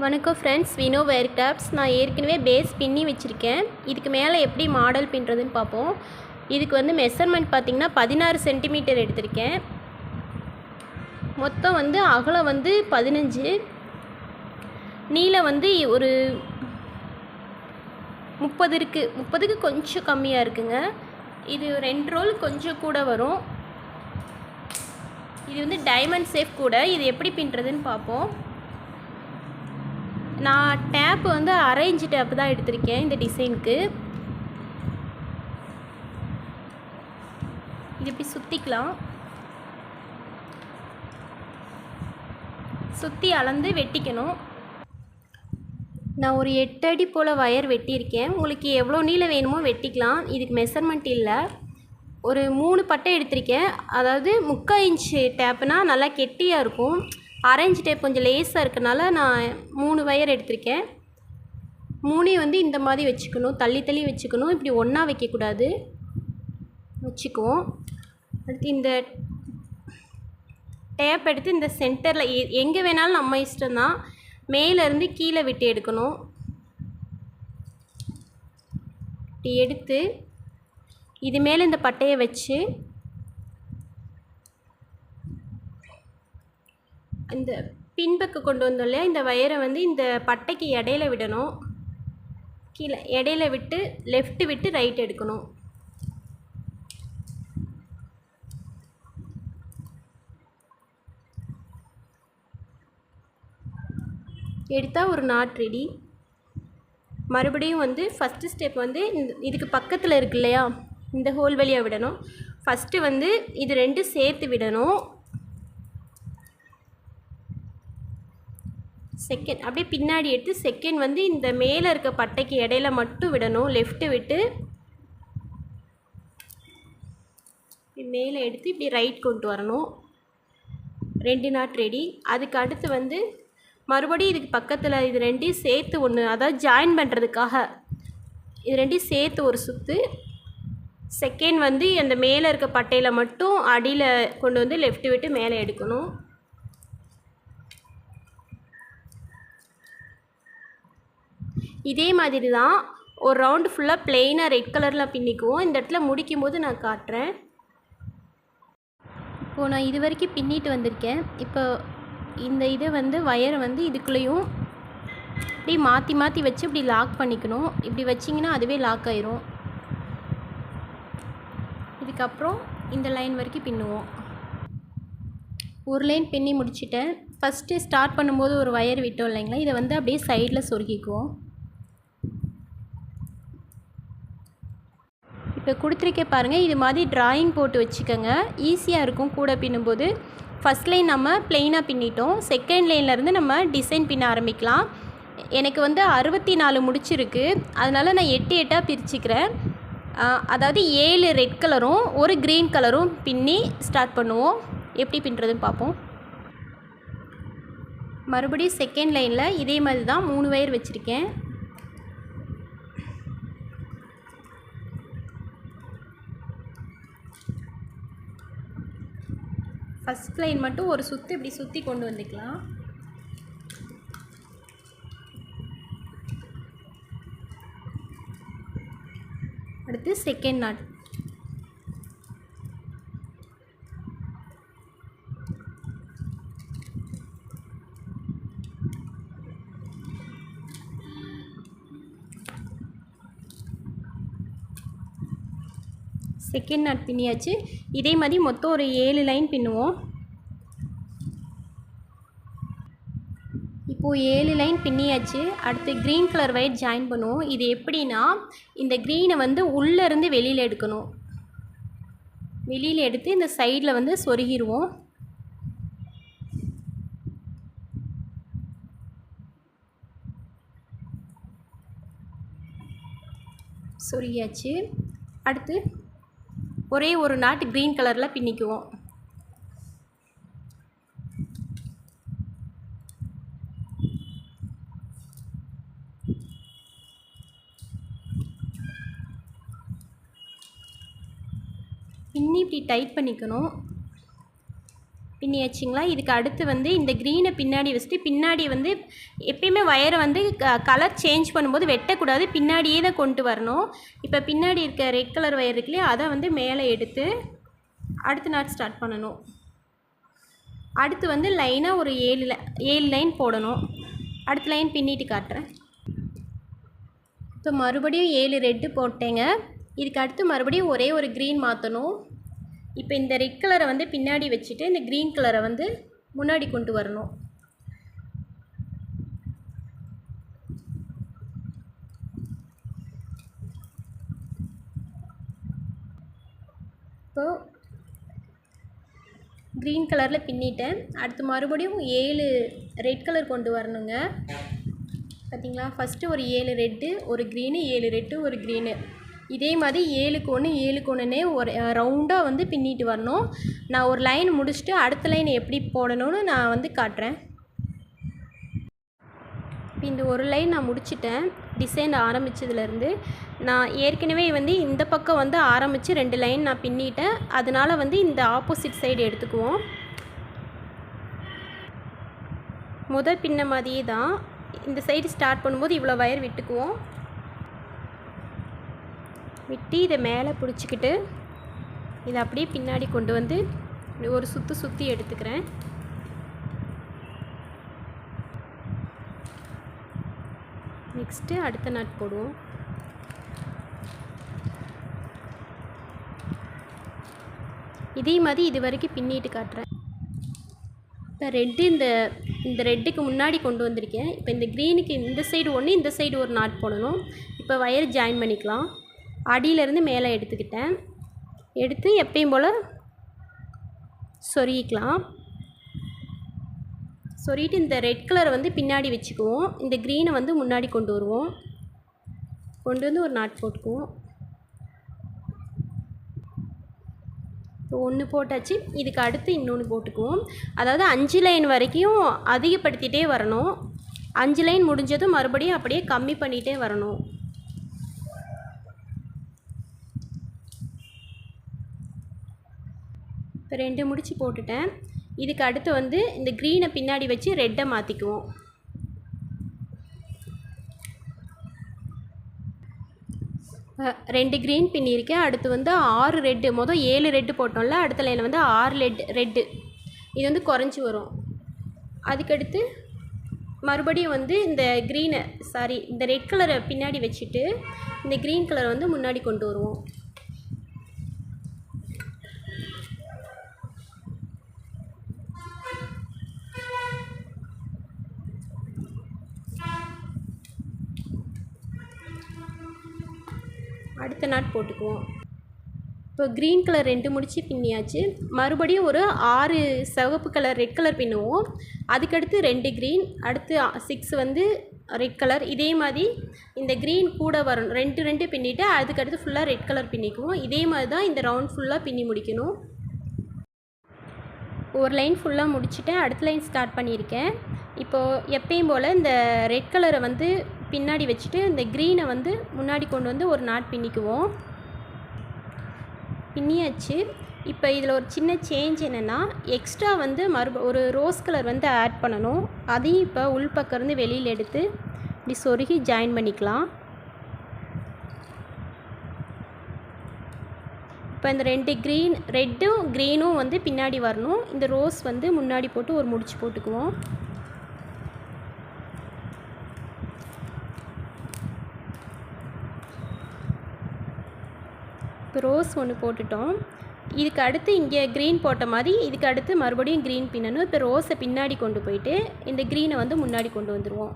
வணக்கம் ஃப்ரெண்ட்ஸ் வினோ வேர் கிராஃப்ட்ஸ் நான் ஏற்கனவே பேஸ் பின்னி வச்சுருக்கேன். இதுக்கு மேலே எப்படி மாடல் பின்னுறதுன்னு பார்ப்போம். இதுக்கு வந்து மெஷர்மெண்ட் பார்த்திங்கன்னா பதினாறு சென்டிமீட்டர் எடுத்திருக்கேன். மொத்தம் வந்து அகலம் வந்து பதினஞ்சு. நீளம் வந்து ஒரு முப்பது இருக்குது முப்பதுக்கு கொஞ்சம் கம்மியாக இருக்குங்க. இது ரெண்டு ரோல் கொஞ்சம் கூட வரும். இது வந்து டைமண்ட் சேஃப் கூட. இது எப்படி பின்னுறதுன்னு பார்ப்போம். நான் டேப் வந்து அரை டேப் தான் எடுத்திருக்கேன் இந்த டிசைனுக்கு இது இப்படி சுற்றிக்கலாம் சுற்றி அளந்து வெட்டிக்கணும். நான் ஒரு எட்டு அடி போல் ஒயர் வெட்டியிருக்கேன். உங்களுக்கு எவ்வளோ நீளம் வேணுமோ வெட்டிக்கலாம். இதுக்கு மெஷர்மெண்ட் இல்லை. ஒரு மூணு பட்டை எடுத்திருக்கேன். அதாவது முக்கால் இன்ச்சு டேப்புனா நல்லா கெட்டியாக இருக்கும். அரை டேப் கொஞ்சம் லேஸாக இருக்கனால நான் மூணு ஒயர் எடுத்திருக்கேன். மூணையும் வந்து இந்த மாதிரி வச்சுக்கணும். தள்ளி தள்ளி வச்சுக்கணும். இப்படி ஒன்றா வைக்கக்கூடாது. வச்சுக்குவோம். அடுத்து இந்த டேப் எடுத்து இந்த சென்டரில் எ எங்கே வேணாலும் நம்ம இஷ்டம்தான் மேலேருந்து கீழே விட்டு எடுக்கணும். இப்படி எடுத்து இது மேலே இந்த பட்டையை வச்சு இந்த பின்பக்கம் கொண்டு வந்தோம் இல்லையா? இந்த வயரை வந்து இந்த பட்டைக்கு இடையில விடணும். கீழே இடையில விட்டு லெஃப்ட்டு விட்டு ரைட் எடுக்கணும். எடுத்தால் ஒரு நாட் ரெடி மறுபடியும் வந்து ஃபஸ்ட்டு ஸ்டெப் வந்து இந்த இதுக்கு பக்கத்தில் இருக்கு இல்லையா? இந்த ஹோல் வழியாக விடணும். ஃபஸ்ட்டு வந்து இது ரெண்டும் சேர்த்து விடணும். செகண்ட் அப்படியே பின்னாடி எடுத்து செகண்ட் வந்து இந்த மேலே இருக்க பட்டைக்கு இடையில மட்டும் விடணும். லெஃப்ட்டு விட்டு இப்படி மேலே எடுத்து இப்படி ரைட் கொண்டு வரணும். ரெண்டு நாட் ரெடி அதுக்கு அடுத்து வந்து மறுபடியும் இதுக்கு பக்கத்தில் இது ரெண்டையும் சேர்த்து ஒன்று அதாவது ஜாயின் பண்ணுறதுக்காக இது ரெண்டையும் சேர்த்து ஒரு சுற்று செகண்ட் வந்து அந்த மேலே இருக்க பட்டையில் மட்டும் அடியில் கொண்டு வந்து லெஃப்ட் விட்டு மேலே எடுக்கணும். இதே மாதிரி தான் ஒரு ரவுண்டு ஃபுல்லாக பிளெயினாக ரெட் கலரில் பின்னிக்குவோம். இந்த இடத்துல முடிக்கும் போது நான் காட்டுறேன். இப்போது நான் இது வரைக்கும் பின்னிட்டு வந்திருக்கேன். இப்போ இந்த இதை வந்து ஒயரை வந்து இதுக்குள்ளேயும் இப்படி மாற்றி மாற்றி வச்சு இப்படி லாக் பண்ணிக்கணும். இப்படி வச்சிங்கன்னா அதுவே லாக் ஆயிரும். இதுக்கப்புறம் இந்த லைன் வரைக்கும் பின்னுவோம். ஒரு லைன் பின்னி முடிச்சிட்டேன். ஃபஸ்ட்டு ஸ்டார்ட் பண்ணும்போது ஒரு ஒயர் விட்டோம் இல்லைங்களா? இதை வந்து அப்படியே சைடில் சொருகிக்குவோம். இப்போ கொடுத்துருக்கே பாருங்கள் இது மாதிரி ட்ராயிங் போட்டு வச்சுக்கோங்க. ஈஸியாக இருக்கும் கூட பின்னும்போது. ஃபஸ்ட் லைன் நம்ம பிளெயினாக பின்னிட்டோம். செகண்ட் லைன்லேருந்து நம்ம டிசைன் பின்ன ஆரம்பிக்கலாம். எனக்கு வந்து அறுபத்தி நாலு முடிச்சிருக்கு. அதனால் நான் எட்டு எட்டாக பிரிச்சுக்கிறேன். அதாவது ஏழு ரெட் கலரும் ஒரு க்ரீன் கலரும் பின்னி ஸ்டார்ட் பண்ணுவோம். எப்படி பின்னுறதுன்னு பார்ப்போம். மறுபடியும் செகண்ட் லைனில் இதே மாதிரி தான் மூணு வயர் வச்சுருக்கேன். ஃபஸ்ட் லைன் மட்டும் ஒரு சுற்று இப்படி சுற்றி கொண்டு வந்துக்கலாம். அடுத்து செகண்ட் நாட் செகண்ட் நாட் பின்னியாச்சு. இதே மாதிரி மொத்தம் ஒரு ஏழு லைன் பின்னுவோம். இப்போது ஏழு லைன் பின்னியாச்சு. அடுத்து க்ரீன் கலர் ஒயிட் ஜாயின் பண்ணுவோம். இது எப்படின்னா இந்த க்ரீனை வந்து உள்ளேருந்து வெளியில் எடுக்கணும். வெளியில் எடுத்து இந்த சைடில் வந்து சொருகிடுவோம் சொருகியாச்சு. அடுத்து ஒரே ஒரு நாட் க்ரீன் கலரில் பின்னிக்குவோம். பின்னி இப்படி டைட் பண்ணிக்கணும். பின்னியாச்சுங்களா இதுக்கு அடுத்து வந்து இந்த க்ரீனை பின்னாடி வச்சுட்டு பின்னாடி வந்து எப்பயுமே ஒயரை வந்து கலர் சேஞ்ச் பண்ணும்போது வெட்டக்கூடாது. பின்னாடியே தான் கொண்டு வரணும். இப்போ பின்னாடி இருக்க ரெட் கலர் ஒயர் இருக்கு இல்லையா அதை வந்து மேலே எடுத்து அடுத்த நாட் ஸ்டார்ட் பண்ணணும். அடுத்து வந்து லைனாக ஒரு ஏழு ஏழு லைன் போடணும். அடுத்த லைன் பின்னிட்டு காட்டுறேன். இப்போ மறுபடியும் ஏழு ரெட்டு போட்டேங்க. இதுக்கு அடுத்து மறுபடியும் ஒரே ஒரு க்ரீன் மாற்றணும் இப்போ இந்த ரெட் கலரை வந்து பின்னாடி வச்சுட்டு இந்த க்ரீன் கலரை வந்து முன்னாடி கொண்டு வரணும். இப்போ க்ரீன் கலரில் பின்னிட்டேன். அடுத்து மறுபடியும் ஏழு ரெட் கலர் கொண்டு வரணுங்க. பார்த்தீங்களா ஃபஸ்ட்டு ஒரு ஏழு ரெட்டு ஒரு க்ரீனு ஏழு ரெட்டு ஒரு க்ரீனு இதே மாதிரி ஏழுக்கு ஒன்று ஏழுக்கு ஒன்றுனே ஒரு ரவுண்டாக வந்து பின்னிட்டு வரணும். நான் ஒரு லைன் முடிச்சுட்டு அடுத்த லைன் எப்படி போடணும்னு நான் வந்து காட்டுறேன். இப்போ இந்த ஒரு லைன் நான் முடிச்சிட்டேன். டிசைன் ஆரம்பித்ததுலேருந்து நான் ஏற்கனவே வந்து இந்த பக்கம் வந்து ஆரம்பித்து ரெண்டு லைன் நான் பின்னிட்டேன். அதனால் வந்து இந்த ஆப்போசிட் சைடு எடுத்துக்குவோம். முதல் பின்ன மாதிரியே தான். இந்த சைடு ஸ்டார்ட் பண்ணும்போது இவ்வளோ வயர் விட்டுக்குவோம். விட்டு இதை மேலே பிடிச்சிக்கிட்டு இதை அப்படியே பின்னாடி கொண்டு வந்து ஒரு சுற்று சுற்றி எடுத்துக்கிறேன். நெக்ஸ்ட்டு அடுத்த நாட் போடுவோம். இதே மாதிரி இது வரைக்கும் பின்னிட்டு காட்டுறேன். இப்போ ரெட்டு இந்த இந்த ரெட்டுக்கு முன்னாடி கொண்டு வந்திருக்கேன். இப்போ இந்த க்ரீனுக்கு இந்த சைடு ஒன்று இந்த சைடு ஒரு நாட் போடணும். இப்போ வயர் ஜாயின் பண்ணிக்கலாம். அடியிலேருந்து மேலே எடுத்துக்கிட்டேன். எடுத்து எப்பயும் போல் சொருகிக்கலாம். சொருகிட்டு இந்த ரெட் கலரை வந்து பின்னாடி வச்சுக்குவோம். இந்த க்ரீனை வந்து முன்னாடி கொண்டு வருவோம். கொண்டு வந்து ஒரு நாட் போட்டுக்குவோம். இப்போ ஒன்று போட்டாச்சு. இதுக்கு அடுத்து இன்னொன்று போட்டுக்குவோம். அதாவது அஞ்சு லைன் வரைக்கும் அதிகப்படுத்திகிட்டே வரணும். அஞ்சு லைன் முடிஞ்சதும் மறுபடியும் அப்படியே கம்மி பண்ணிகிட்டே வரணும். இப்போ ரெண்டு முடிச்சு போட்டுட்டேன். இதுக்கு அடுத்து வந்து இந்த க்ரீனை பின்னாடி வச்சு ரெட்டை மாற்றிக்குவோம் ரெண்டு க்ரீன் பின்னிருக்கேன் அடுத்து வந்து ஆறு ரெட்டு மொதல் ஏழு ரெட்டு போட்டோம்ல அடுத்த லைனில் வந்து ஆறு ரெட்டு ரெட்டு இது வந்து குறைஞ்சி வரும். அதுக்கடுத்து மறுபடியும் வந்து இந்த க்ரீனை சாரி இந்த ரெட் கலரை பின்னாடி வச்சுட்டு இந்த க்ரீன் கலரை வந்து முன்னாடி கொண்டு வருவோம். அடுத்த நாட் போட்டுக்குவோம். இப்போ க்ரீன் கலர் ரெண்டு முடிச்சு பின்னியாச்சு. மறுபடியும் ஒரு ஆறு சிவப்பு கலர் ரெட் கலர் பின்னுவோம். அதுக்கடுத்து ரெண்டு க்ரீன் அடுத்து சிக்ஸ் வந்து ரெட் கலர் இதே மாதிரி இந்த க்ரீன் கூட வரணும் ரெண்டு ரெண்டு பின்னிட்டு அதுக்கடுத்து ஃபுல்லாக ரெட் கலர் பின்னிக்குவோம். இதே மாதிரி தான் இந்த ரவுண்ட் ஃபுல்லாக பின்னி முடிக்கணும். ஒரு லைன் ஃபுல்லாக முடிச்சுட்டேன் அடுத்த லைன் ஸ்டார்ட் பண்ணியிருக்கேன். இப்போது எப்பயும் போல் இந்த ரெட் கலரை வந்து பின்னாடி வச்சுட்டு இந்த க்ரீனை வந்து முன்னாடி கொண்டு வந்து ஒரு நாட் பின்னிக்குவோம். பின்னியாச்சு. இப்போ இதில் ஒரு சின்ன சேஞ்ச் என்னென்னா எக்ஸ்ட்ரா வந்து மறுப ஒரு ரோஸ் கலர் வந்து ஆட் பண்ணணும். அதையும் இப்போ உள்பக்கம் இருந்து வெளியில் எடுத்து இப்படி சொருகி ஜாயின் பண்ணிக்கலாம். இப்போ இந்த ரெண்டு க்ரீன் ரெட்டும் க்ரீனும் வந்து பின்னாடி வரணும். இந்த ரோஸ் வந்து முன்னாடி போட்டு ஒரு முடிச்சு போட்டுக்குவோம். இப்போ ரோஸ் ஒன்று போட்டுட்டோம். இதுக்கு அடுத்து இங்கே க்ரீன் போட்ட மாதிரி இதுக்கு அடுத்து மறுபடியும் க்ரீன் பின்னணும். இப்போ ரோஸை பின்னாடி கொண்டு போயிட்டு இந்த க்ரீனை வந்து முன்னாடி கொண்டு வந்துடுவோம்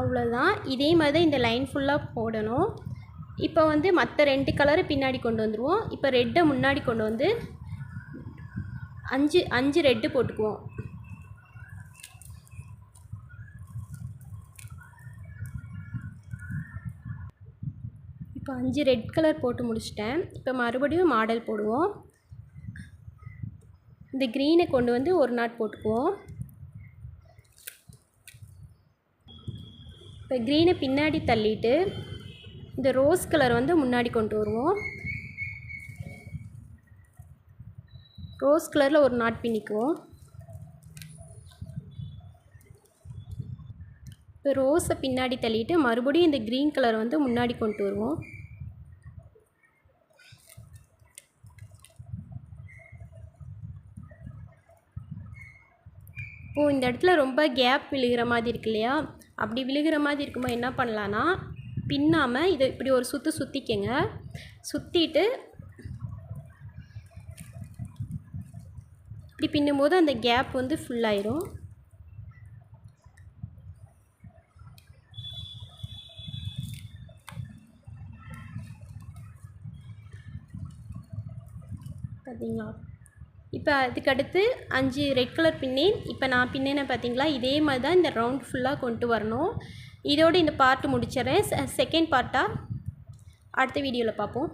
அவ்வளோதான் இதே மாதிரி தான் இந்த லைன் ஃபுல்லாக போடணும். இப்போ வந்து மற்ற ரெண்டு கலரை பின்னாடி கொண்டு வந்துடுவோம் இப்போ ரெட்டை முன்னாடி கொண்டு வந்து அஞ்சு அஞ்சு ரெட்டு போட்டுக்குவோம். இப்போ அஞ்சு ரெட் கலர் போட்டு முடிச்சிட்டேன். இப்போ மறுபடியும் மாடல் போடுவோம். இந்த க்ரீனை கொண்டு வந்து ஒரு நாட் போட்டுக்குவோம். இப்போ க்ரீனை பின்னாடி தள்ளிட்டு இந்த ரோஸ் கலர் வந்து முன்னாடி கொண்டு வருவோம். ரோஸ் கலரில் ஒரு நாட் பின்னிக்குவோம் இப்போ ரோஸை பின்னாடி தள்ளிட்டு மறுபடியும் இந்த க்ரீன் கலர் வந்து முன்னாடி கொண்டு வருவோம். இப்போது இந்த இடத்துல ரொம்ப கேப் விழுகிற மாதிரி இருக்கு இல்லையா? அப்படி விழுகிற மாதிரி இருக்கும்போது என்ன பண்ணலான்னா பின்னாமல் இதை இப்படி ஒரு சுற்று சுற்றிக்கங்க சுற்றிட்டு இப்படி பின்னும்போது அந்த கேப் வந்து ஃபுல்லாயிரும் பார்த்தீங்களா இப்போ அதுக்கடுத்து அஞ்சு ரெட் கலர் பின்னேன். இப்போ நான் பின்னேன பார்த்தீங்களா இதே மாதிரி தான் இந்த ரவுண்ட் ஃபுல்லாக கொண்டு வரணும். இதோடு இந்த பார்ட்டு முடிச்சிடுறேன். செகண்ட் பார்ட்டாக அடுத்த வீடியோவில் பார்ப்போம்.